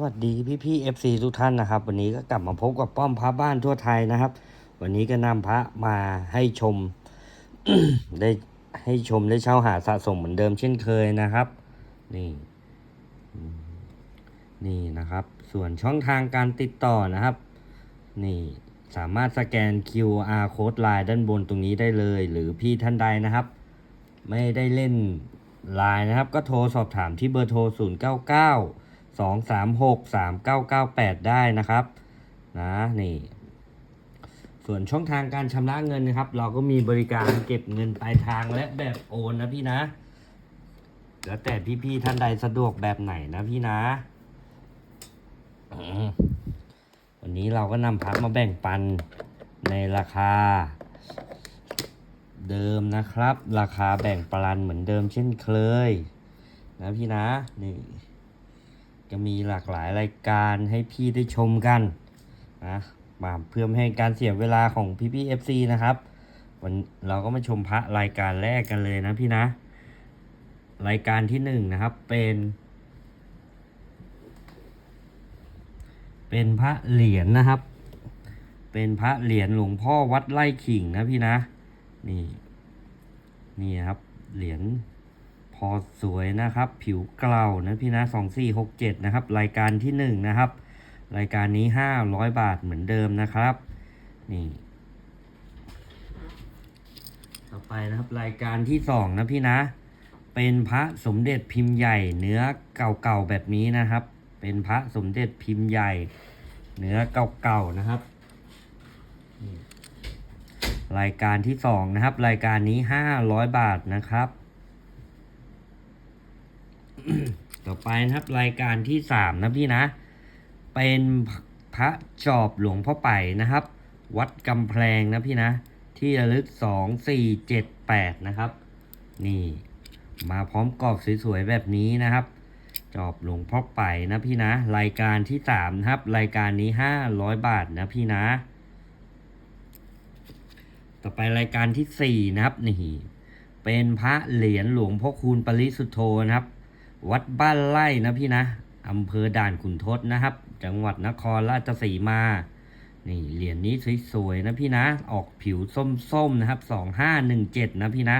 วัสดีพี่พี่เอฟซีทุกท่านนะครับ วันนี้ก็กลับมาพบกับป้อมพระบ้านทั่วไทยนะครับ วันนี้ก็นำพระมาให้ชม ได้ให้ชมได้เช่าหาสะสมเหมือนเดิมเช่นเคยนะครับ นี่ นี่นะครับ ส่วนช่องทางการติดต่อนะครับ นี่สามารถสแกน QR code ไลน์ด้านบนตรงนี้ได้เลย หรือพี่ท่านใดนะครับ ไม่ได้เล่นไลน์นะครับ ก็โทรสอบถามที่เบอร์โทร 099 2 3 6 3 9 9 8 ได้นะครับนะนี่ส่วนช่องทางการชำระเงินนะครับ เราก็มีบริการเก็บเงินปลายทางและแบบโอนนะพี่นะ แล้วแต่พี่ๆท่านใดสะดวกแบบไหนนะพี่นะวันนี้เราก็นำพักมาแบ่งปันในราคา เดิมนะครับ ราคาแบ่งปันเหมือนเดิมเช่นเคย นะพี่นะนี่ จะมีหลากหลายรายการให้พี่ได้ชมกันนะมาเพื่อไม่ให้การเสียเวลาของพี่พี่เอฟซีนะครับ วันเราก็มาชมพระรายการแรกกันเลยนะพี่นะ รายการที่หนึ่งนะครับเป็น เป็นพระเหรียญนะครับ เป็นพระเหรียญหลวงพ่อวัดไร่ขิงนะพี่นะ นี่ นี่ครับเหรียญ อสวยนะครับ ผิวเกลานะพี่นะสองสี่หกเจ็ดนะครับ รายการที่หนึ่งนะครับ รายการนี้ห้าร้อยบาทเหมือนเดิมนะครับ นี่ ต่อไปนะครับ รายการที่สองนะพี่นะ เป็นพระสมเด็จพิมพ์ใหญ่ เนื้อเก่าๆแบบนี้นะครับ เป็นพระสมเด็จพิมพ์ใหญ่ เนื้อเก่าๆนะครับรายการที่สองนะครับ รายการนี้ห้าร้อยบาทนะครับ ต่อไปนะครับรายการที่สามนะพี่นะ เป็นพระจอบหลวงพ่อไปนะครับ วัดกำแพงนะพี่นะ ที่ระลึกสองสี่เจ็ดแปดนะครับ นี่มาพร้อมกรอบสวยๆแบบนี้นะครับ จอบหลวงพ่อไปนะพี่นะ รายการที่สามนะครับ รายการนี้ห้าร้อยบาทนะพี่นะ ต่อไปรายการที่สี่นะครับนี่เป็นพระเหรียญหลวงพ่อคูณปริสุทโธนะครับ วัดบ้านไร่นะพี่นะอำเภอด่านขุนทดนะครับ จังหวัดนครราชสีมา นี่เหรียญนี้สวยๆนะพี่นะ ออกผิวส้มๆนะครับสองห้าหนึ่งเจ็ดนะพี่นะ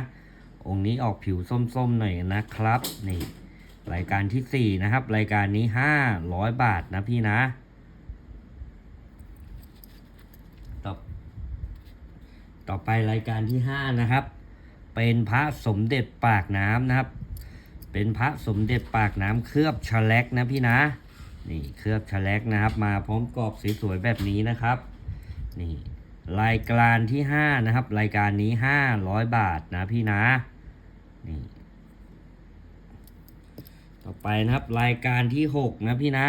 องค์นี้ออกผิวส้มๆหน่อยนะครับ นี่ รายการที่สี่นะครับ รายการนี้ห้าร้อยบาทนะพี่นะต่อต่อไปรายการที่ห้านะครับ เป็นพระสมเด็จปากน้ำนะครับ เป็นพระสมเด็จปากน้ำเคลือบฉลักนะพี่นะ นี่เคลือบฉลักนะครับ มาพร้อมกรอบสวยๆแบบนี้นะครับ นี่รายการที่ห้านะครับ รายการนี้ห้าร้อยบาทนะพี่นะ นี่ ต่อไปนะครับรายการที่หกนะพี่นะ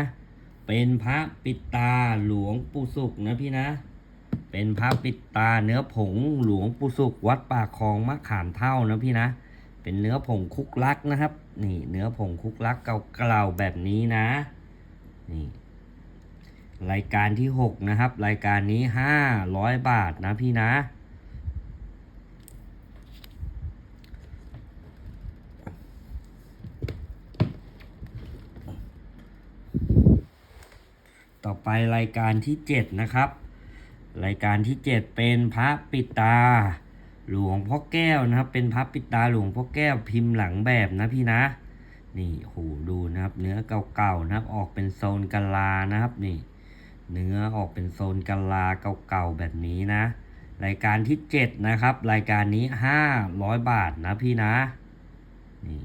เป็นพระปิดตาหลวงปู่สุกนะพี่นะ เป็นพระปิดตาเนื้อผงหลวงปู่สุกวัดป่าคลองมะขามเท่านะพี่นะ เป็นเนื้อผงคุกลักนะครับ นี่เนื้อผงคุกลักเก่าๆแบบนี้นะนี่รายการที่หกนะครับ รายการนี้ห้าร้อยบาทนะพี่นะ ต่อไปรายการที่เจ็ดนะครับ รายการที่เจ็ดเป็นพระปิดตา หลวงพ่อแก้วนะครับ เป็นพระปิดตาหลวงพ่อแก้วพิมพ์หลังแบบนะพี่นะ นี่โหดูนะครับ เนื้อเก่าๆนะครับ ออกเป็นโซนกะลานะครับนี่ เนื้อออกเป็นโซนกะลาเก่าๆแบบนี้นะ รายการที่เจ็ดนะครับ รายการนี้ห้าร้อยบาทนะพี่นะนี่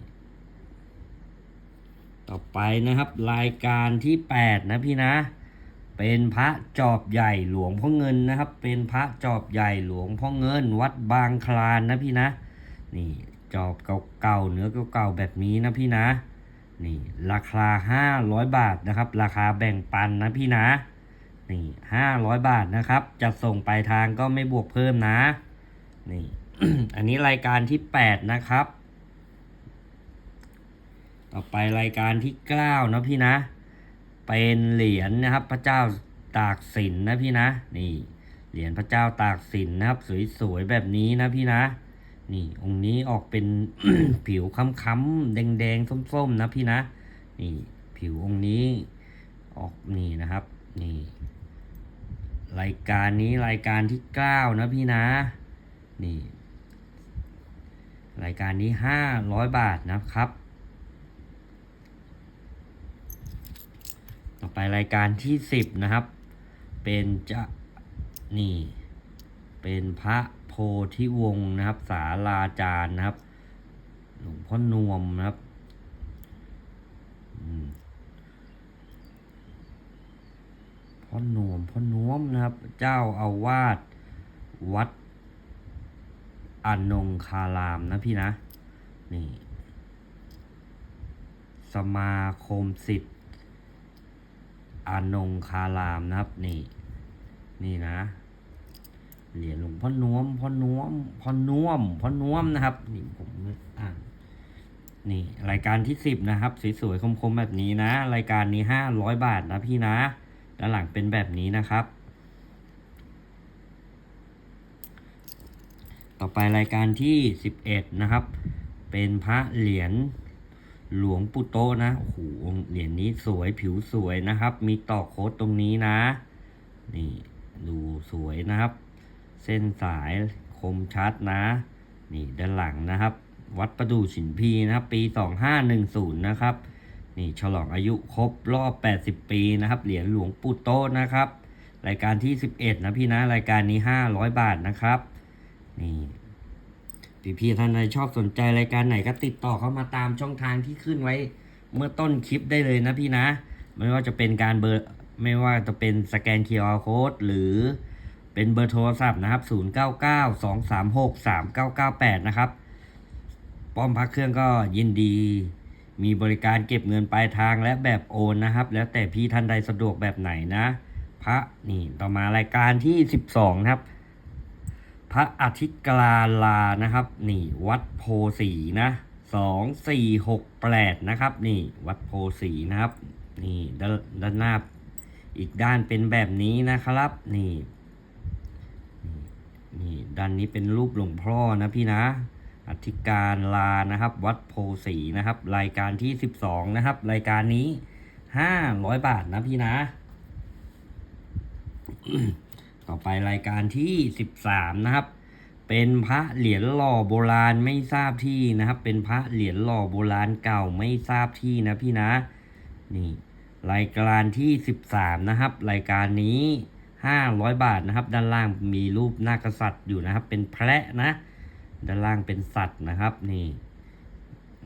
ต่อไปนะครับ รายการที่แปดนะพี่นะ เป็นพระจอบใหญ่หลวงพ่อเงินนะครับ เป็นพระจอบใหญ่หลวงพ่อเงิน วัดบางคลานนะพี่นะ นี่จอบเก่าๆเนื้อเก่าๆแบบนี้นะพี่นะ นี่ราคาห้าร้อยบาทนะครับ ราคาแบ่งปันนะพี่นะ นี่ห้าร้อยบาทนะครับจะส่งปลายทางก็ไม่บวกเพิ่มนะ นี่ อันนี้รายการที่แปดนะครับ ต่อไปรายการที่เก้านะพี่นะ เป็นเหรียญนะครับ พระเจ้าตากสินนะพี่นะ นี่เหรียญพระเจ้าตากสินนะครับ สวยๆแบบนี้นะพี่นะ นี่องค์นี้ออกเป็นผิวค้ำๆแดงๆส้มๆนะพี่นะ นี่ผิวองค์นี้ออกนี่นะครับ นี่ รายการนี้รายการที่เก้านะพี่นะ นี่ รายการนี้ห้าร้อยบาทนะครับ ต่อไปรายการที่สิบนะครับ เป็นจะนี่ เป็นพระโพธิวงศ์นะครับ สาลาจารย์นะครับ หลวงพ่อนวมนะครับพ่อนวมพ่อนวมนะครับ เจ้าอาวาสวัดอนงคารามนะพี่นะ นี่ สมาคมสิทธิ อานงคารามนะครับนี่นี่นะเหรียญหลวงพ่อนวมพ่อนวมพ่อนวมพ่อนวมนะครับนี่ผมอ่านนี่รายการที่สิบนะครับสวยๆคมๆแบบนี้นะ รายการนี้ห้าร้อยบาทนะพี่นะด้านหลังเป็นแบบนี้นะครับ ต่อไปรายการที่สิบเอ็ดนะครับ เป็นพระเหรียญ หลวงปู่โตนะโอ้โหเหรียญนี้สวยผิวสวยนะครับ มีต่อโค้ดตรงนี้นะ นี่ดูสวยนะครับ เส้นสายคมชัดนะ นี่ด้านหลังนะครับ วัดประดู่ฉินพีนะครับ ปี 2510 นะครับ นี่ฉลองอายุครบรอบ 80 ปีนะครับ เหรียญหลวงปู่โตนะครับ รายการที่ 11 นะพี่นะ รายการนี้ 500 บาทนะครับ นี่ พี่ๆท่านใดชอบสนใจรายการไหนก็ติดต่อเข้ามาตามช่องทางที่ขึ้นไว้ เมื่อต้นคลิปได้เลยนะพี่นะ ไม่ว่าจะเป็นการเบอร์ไม่ว่าจะเป็นสแกน QR Code หรือเป็นเบอร์โทรศัพท์นะครับ 0992363998 นะครับป้อมพักเครื่องก็ยินดี มีบริการเก็บเงินปลายทางและแบบโอนนะครับ แล้วแต่พี่ท่านใดสะดวกแบบไหนนะ พระนี่ต่อมารายการที่ 12 นะครับ พระอธิกราลานะครับ นี่วัดโพสีนะสองสี่หกแปดนะครับ นี่วัดโพสีนะครับ นี่ด้านด้านหน้าอีกด้านเป็นแบบนี้นะครับ นี่นี่ด้านนี้เป็นรูปหลวงพ่อนะพี่นะอธิการลานะครับ วัดโพสีนะครับ รายการที่สิบสองนะครับ รายการนี้ห้าร้อยบาทนะพี่นะ ต่อไปรายการที่ 13 นะครับ เป็นพระเหรียญหล่อโบราณไม่ทราบที่นะครับ เป็นพระเหรียญหล่อโบราณเก่าไม่ทราบที่นะพี่นะ นี่รายการที่ 13 นะครับ รายการนี้ 500 บาทนะครับ ด้านล่างมีรูปหน้ากษัตริย์อยู่นะครับ เป็นแพะนะ ด้านล่างเป็นสัตว์นะครับ นี่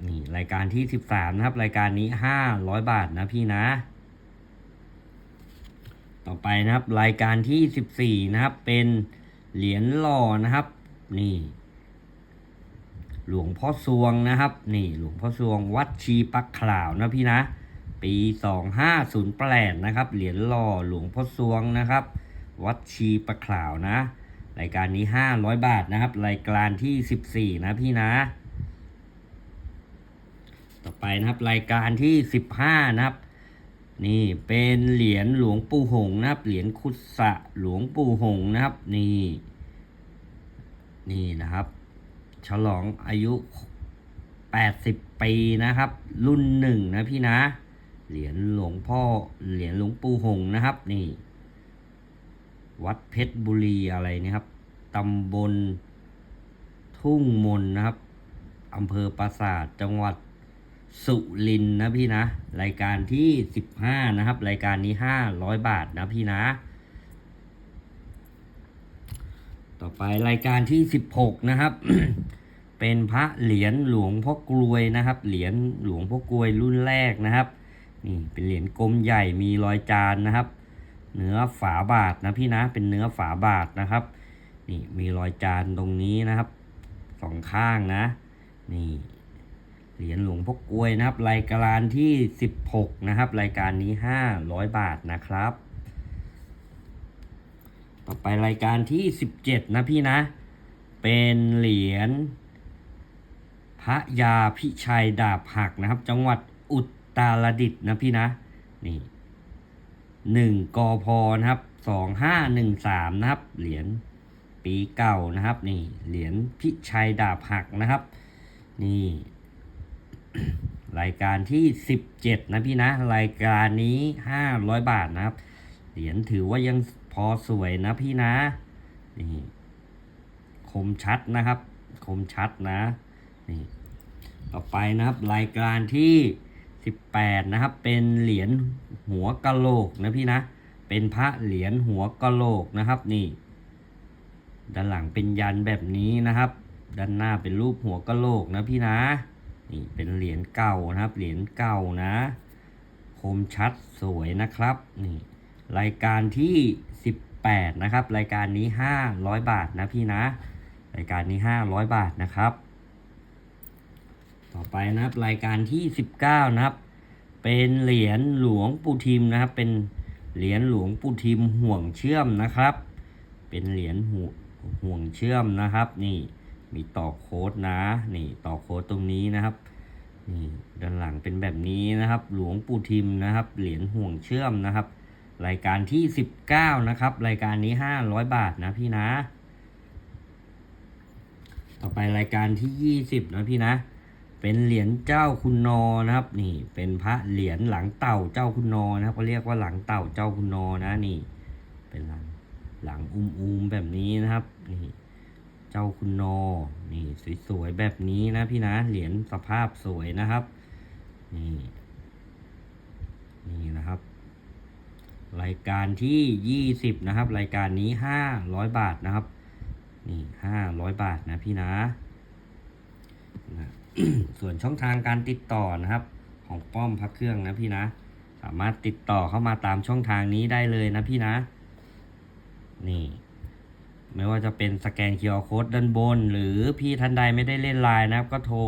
นี่รายการที่ 13 นะครับ รายการนี้ 500 บาทนะพี่นะ ต่อไปนะครับ รายการที่ 14 นะครับ เป็นเหรียญหล่อนะครับ นี่ หลวงพ่อสวงนะครับ นี่ หลวงพ่อสวง วัดชีปักขาวนะพี่นะ ปี 2508นะครับ เหรียญหล่อหลวงพ่อสวงนะครับ วัดชีปักขาวนะ รายการนี้ 500 บาทนะครับ รายการที่ 14 นะพี่นะต่อไปนะครับรายการที่ 15 นะครับ นี่เป็นเหรียญหลวงปู่หงนะครับ เหรียญคุดสะหลวงปู่หงนะครับ นี่ นี่นะครับ ฉลองอายุ 80 ปีนะครับ รุ่นหนึ่งนะพี่นะ เหรียญหลวงพ่อ เหรียญหลวงปู่หงนะครับ นี่ วัดเพชรบุรีอะไรนี่ยครับตำบลทุ่งมนนะครับอำเภอปราสาทจังหวัด สุรินนะพี่นะ รายการที่สิบห้านะครับ รายการนี้ห้าร้อยบาทนะพี่นะ ต่อไปรายการที่สิบหกนะครับ เป็นพระเหรียญหลวงพ่อกลวยนะครับ เหรียญหลวงพ่อกลวยรุ่นแรกนะครับ นี่เป็นเหรียญกลมใหญ่มีรอยจานนะครับ เนื้อฝาบาทนะพี่นะ เป็นเนื้อฝาบาทนะครับ นี่มีรอยจานตรงนี้นะครับสองข้างนะ นี่ เหรียญหลวงพ่อกวยนะครับ รายการที่ 16 นะครับ รายการนี้ 500 บาทนะครับ ต่อไปรายการที่ 17 นะพี่นะ เป็นเหรียญพระยาพิชัยดาบหักนะครับ จังหวัดอุตรดิตถ์นะพี่นะ นี่หนึ่งกพนะครับสองห้าหนึ่งสามนะครับ เหรียญปีเก่านะครับ นี่เหรียญพิชัยดาบหักนะครับ นี่ รายการที่สิบเจ็ดนะพี่นะ รายการนี้ห้าร้อยบาทนะครับ เหรียญถือว่ายังพอสวยนะพี่นะ นี่คมชัดนะครับ คมชัดนะ นี่ ต่อไปนะครับ รายการที่สิบแปดนะครับ เป็นเหรียญหัวกะโหลกนะพี่นะ เป็นพระเหรียญหัวกะโหลกนะครับ นี่ ด้านหลังเป็นยันแบบนี้นะครับ ด้านหน้าเป็นรูปหัวกะโหลกนะพี่นะ นี่เป็นเหรียญเก่านะครับ เหรียญเก่านะ คมชัดสวยนะครับ นี่ รายการที่ 18 นะครับ รายการนี้ 500 บาทนะพี่นะ รายการนี้ 500 บาทนะครับ ต่อไปนะครับรายการที่ 19 นะครับ เป็นเหรียญหลวงปู่ทิมนะครับ เป็นเหรียญหลวงปู่ทิมห่วงเชื่อมนะครับ เป็นเหรียญห่วห่วงเชื่อมนะครับ นี่มีต่อโค้ดนะ นี่ต่อโค้ดตรงนี้นะครับ นี่ด้านหลังเป็นแบบนี้นะครับ หลวงปู่ทิมนะครับ เหรียญห่วงเชื่อมนะครับ รายการที่ 19 นะครับ รายการนี้ 500 บาทนะพี่นะ ต่อไปรายการที่ 20 นะพี่นะ เป็นเหรียญเจ้าคุณนอนะครับ นี่เป็นพระเหรียญหลังเต่าเจ้าคุณนอนะครับเขาเรียกว่าหลังเต่าเจ้าคุณนอนะนี่ เป็นหลังหลังอุ้มอูมๆแบบนี้นะครับนี่ เจ้าคุณนอนี่สวยๆแบบนี้นะพี่นะเหรียญสภาพสวยนะครับ นี่ นี่นะครับ รายการที่ยี่สิบนะครับ รายการนี้ห้าร้อยบาทนะครับ นี่ห้าร้อยบาทนะพี่นะนะส่วนช่องทางการติดต่อนะครับ ของป้อมพักเครื่องนะพี่นะ สามารถติดต่อเข้ามาตามช่องทางนี้ได้เลยนะพี่นะ นี่ ไม่ว่าจะเป็นสแกน QR Code ด้านบน หรือพี่ท่านใดไม่ได้เล่นไลน์นะครับ ก็โทร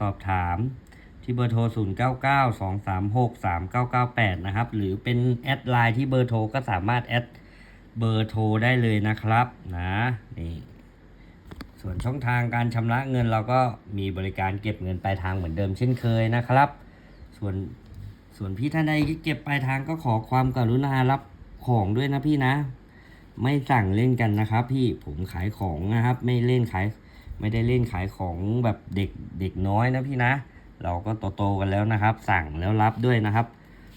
สอบถามที่เบอร์โทร 0 9 9 2 3 6 3 9 9 8 นะครับ หรือเป็นแอดไลน์ที่เบอร์โทรก็สามารถแอดเบอร์โทรได้เลยนะครับนะนี่ส่วนช่องทางการชำระเงินเราก็มีบริการเก็บเงินปลายทางเหมือนเดิมเช่นเคยนะครับ ส่วนส่วนพี่ท่านใดที่เก็บปลายทางก็ขอความกรุณารับของด้วยนะพี่นะ ไม่สั่งเล่นกันนะครับ พี่ผมขายของนะครับ ไม่เล่นขายไม่ได้เล่นขายของแบบเด็กเด็กน้อยนะพี่นะ เราก็โตๆกันแล้วนะครับ สั่งแล้วรับด้วยนะครับ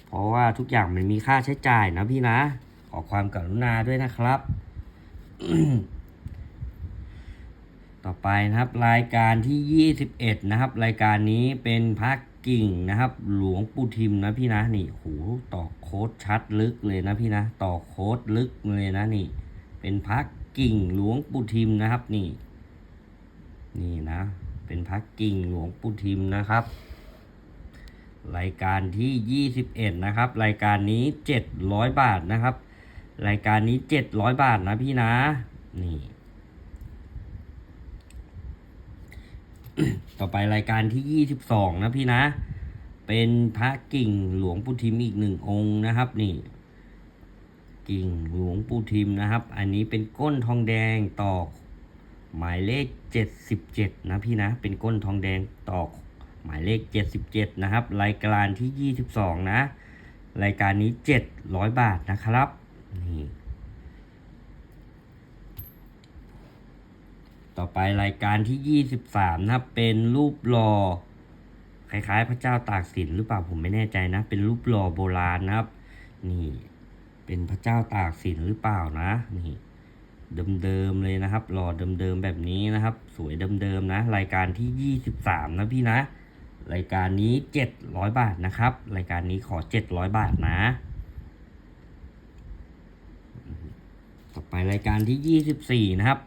เพราะว่าทุกอย่างมันมีค่าใช้จ่ายนะพี่นะ ขอความกรุณาด้วยนะครับ ต่อไปนะครับ รายการที่ 21 นะครับ รายการนี้เป็นพัก กิ่งนะครับ หลวงปู่ทิมนะพี่นะนี่โหต่อโค้ดชัดลึกเลยนะพี่นะต่อโค้ดลึกเลยนะนี่ เป็นพักกิ่งหลวงปู่ทิมนะครับนี่ นี่นะ เป็นพักกิ่งหลวงปู่ทิมนะครับ รายการที่ 21 นะครับ รายการนี้ 700 บาทนะครับ รายการนี้ 700 บาทนะพี่นะ นี่ ต่อไปรายการที่ 22 นะพี่นะ เป็นพระกิ่งหลวงปู่ทิมอีกหนึ่งองค์นะครับ นี่ กิ่งหลวงปู่ทิมนะครับ อันนี้เป็นก้นทองแดงตอกหมายเลข 77 นะพี่นะ เป็นก้นทองแดงตอกหมายเลข 77 นะครับ รายการที่ 22 นะ รายการนี้ 700 บาทนะครับ นี่ ต่อไปรายการที่ 23 นะครับ เป็นรูปหล่อคล้ายๆ พระเจ้าตากสินหรือเปล่าผมไม่แน่ใจนะ เป็นรูปหล่อโบราณนะครับ นี่ เป็นพระเจ้าตากสินหรือเปล่านะนี่เดิมๆเลยนะครับ หล่อเดิมๆแบบนี้นะครับ สวยเดิมๆนะ รายการที่ 23 นะพี่นะ รายการนี้ 700 บาทนะครับ รายการนี้ขอ 700 บาทนะ ต่อไปรายการที่ 24 นะครับ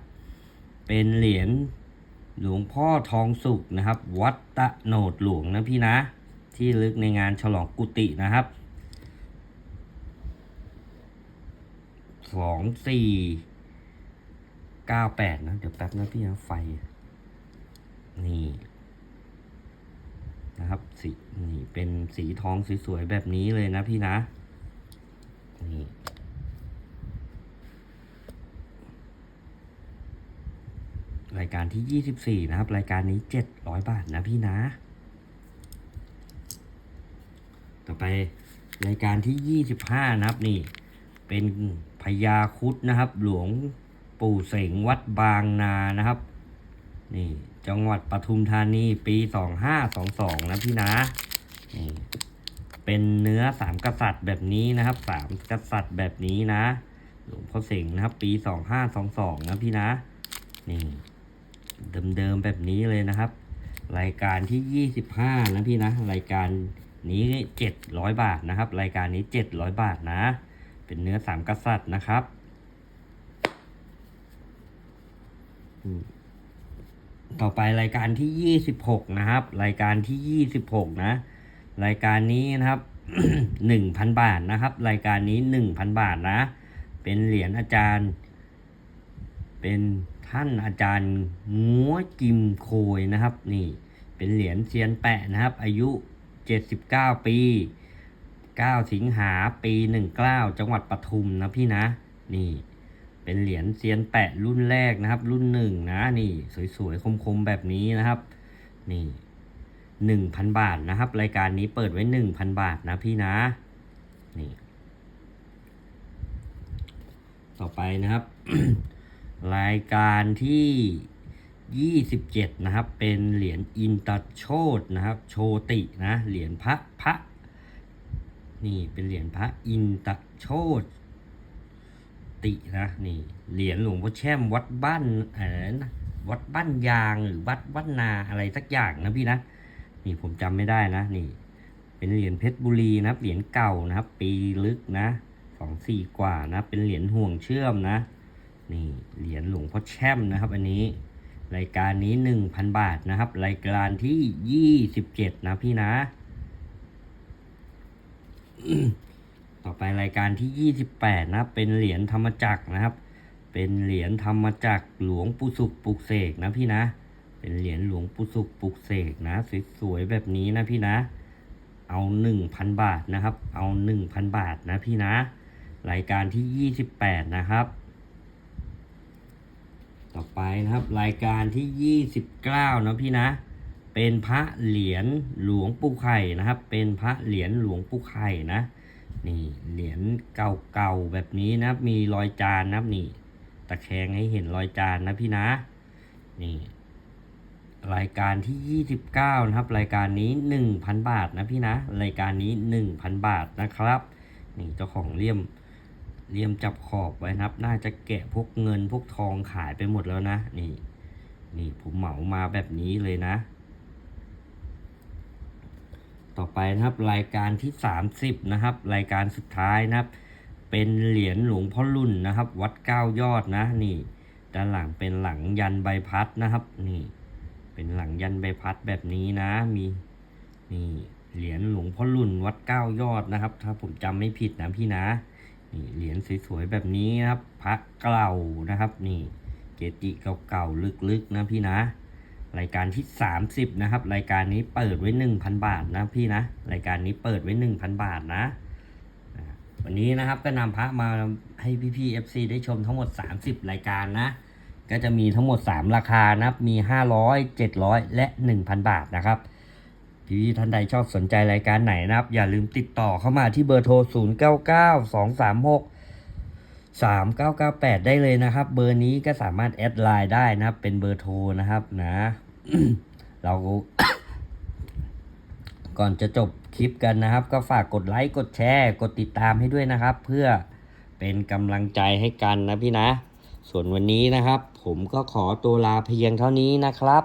เป็นเหรียญหลวงพ่อทองสุกนะครับ วัดตะโนดหลวงนะพี่นะ ที่ลึกในงานฉลองกุฏินะครับสองสี่เก้าแปดนะ เดี๋ยวแป๊บนะพี่นะไฟ นี่นะครับสีนี่เป็นสีทองสวยๆแบบนี้เลยนะพี่นะ นี่ รายการที่ 24 นะครับ รายการนี้ 700 บาทนะพี่นะ ต่อไปรายการที่ 25 นะครับนี่ เป็นพญาคุดนะครับ หลวงปู่เสงวัดบางนานะครับ นี่จังหวัดปทุมธานีปี 2522 นะพี่นะนี่เป็นเนื้อสามกษัตริย์แบบนี้นะครับสามกษัตริย์แบบนี้นะ หลวงพ่อเสงนะครับ ปีสองห้าสองสองนะพี่นะนี่ เดิมๆแบบนี้เลยนะครับ รายการที่ยี่สิบห้านะพี่นะ รายการนี้เจ็ดร้อยบาทนะครับ รายการนี้เจ็ดร้อยบาทนะ เป็นเนื้อสามกษัตริย์นะครับต่อไปรายการที่ยี่สิบหกนะครับ รายการที่ยี่สิบหกนะ รายการนี้นะครับหนึ่งพันบาทนะครับ รายการนี้หนึ่งพันบาทนะ เป็นเหรียญอาจารย์ เป็น ท่านอาจารย์งัวกิมโคยนะครับ นี่เป็นเหรียญเซียนแปะนะครับ อายุ 79 ปี 9 สิงหาปี 19 จังหวัดปทุมนะพี่นะ นี่เป็นเหรียญเซียนแปะรุ่นแรกนะครับ รุ่นหนึ่งนะนี่สวยๆคมๆแบบนี้นะครับ นี่หนึ่งพันบาทนะครับ รายการนี้เปิดไว้หนึ่งพันบาทนะพี่นะ นี่ ต่อไปนะครับ รายการที่ 27 นะครับ เป็นเหรียญอินตโชตนะครับ โชตินะ เหรียญพระพระ นี่เป็นเหรียญพระอินตโชตตินะ นี่เหรียญหลวงพ่อแช่มวัดบ้านอะไรนะวัดบ้านยางหรือวัดวัดนาอะไรสักอย่างนะพี่นะ นี่ผมจำไม่ได้นะ นี่ เป็นเหรียญเพชรบุรีนะครับ เหรียญเก่านะครับ ปีลึกนะสองสี่กว่านะ เป็นเหรียญห่วงเชื่อมนะ นี่เหรียญหลวงพ่อแช่มนะครับ อันนี้ รายการนี้หนึ่งพันบาทนะครับ รายการที่ยี่สิบเจ็ดนะพี่นะ ต่อไปรายการที่ยี่สิบแปดนะ เป็นเหรียญธรรมจักรนะครับ เป็นเหรียญธรรมจักรหลวงปู่สุขปลุกเสกนะพี่นะ เป็นเหรียญหลวงปู่สุขปลุกเสกนะสวยๆแบบนี้นะพี่นะ เอาหนึ่งพันบาทนะครับ เอาหนึ่งพันบาทนะพี่นะ รายการที่ยี่สิบแปดนะครับ ต่อไปนะครับ รายการที่ยี่สิบเก้านะพี่นะ เป็นพระเหรียญหลวงปู่ไข่นะครับ เป็นพระเหรียญหลวงปู่ไข่นะนี่เหรียญเก่าๆแบบนี้นะครับ มีรอยจานนะครับนี่ ตะแคงให้เห็นรอยจานนะพี่นะ นี่ รายการที่ 29 นะครับ รายการนี้ 1,000 บาทนะพี่นะ รายการนี้ 1,000 บาทนะครับ นี่เจ้าของเลี่ยม เลี่ยมจับขอบไว้นะครับ น่าจะแกะพวกเงินพวกทองขายไปหมดแล้วนะ นี่ นี่ผมเหมามาแบบนี้เลยนะ ต่อไปนะครับรายการที่ 30 นะครับ รายการสุดท้ายนะครับ เป็นเหรียญหลวงพ่อรุ่นนะครับ วัดเก้ายอดนะ นี่ ด้านหลังเป็นหลังยันใบพัดนะครับ นี่ เป็นหลังยันใบพัดแบบนี้นะ มี นี่เหรียญหลวงพ่อรุ่นวัดเก้ายอดนะครับ ถ้าผมจำไม่ผิดนะพี่นะ นี่เหรียญสวยๆแบบนี้นะครับพระเก่านะครับ นี่เกจิเก่าๆลึกๆนะพี่นะ รายการที่ 30 นะครับ รายการนี้เปิดไว้ 1,000 บาทนะพี่นะ รายการนี้เปิดไว้ 1,000 บาทนะ วันนี้นะครับก็นำพระมาให้พี่ๆ FC ได้ชมทั้งหมด 30 รายการนะ ก็จะมีทั้งหมด 3 ราคานะครับมี 500 700 และ 1,000 บาทนะครับ พี่ๆท่านใดชอบสนใจรายการไหนนะครับ อย่าลืมติดต่อเข้ามาที่เบอร์โทร 0 9 9 2 3 6 3998 ได้เลยนะครับ เบอร์นี้ก็สามารถแอดไลน์ได้นะครับ เป็นเบอร์โทรนะครับนะเราก่อนจะจบคลิปกันนะครับ ก็ฝากกดไลค์กดแชร์กดติดตามให้ด้วยนะครับ เพื่อเป็นกำลังใจให้กันนะพี่นะ ส่วนวันนี้นะครับ ผมก็ขอตัวลาเพียงเท่านี้นะครับ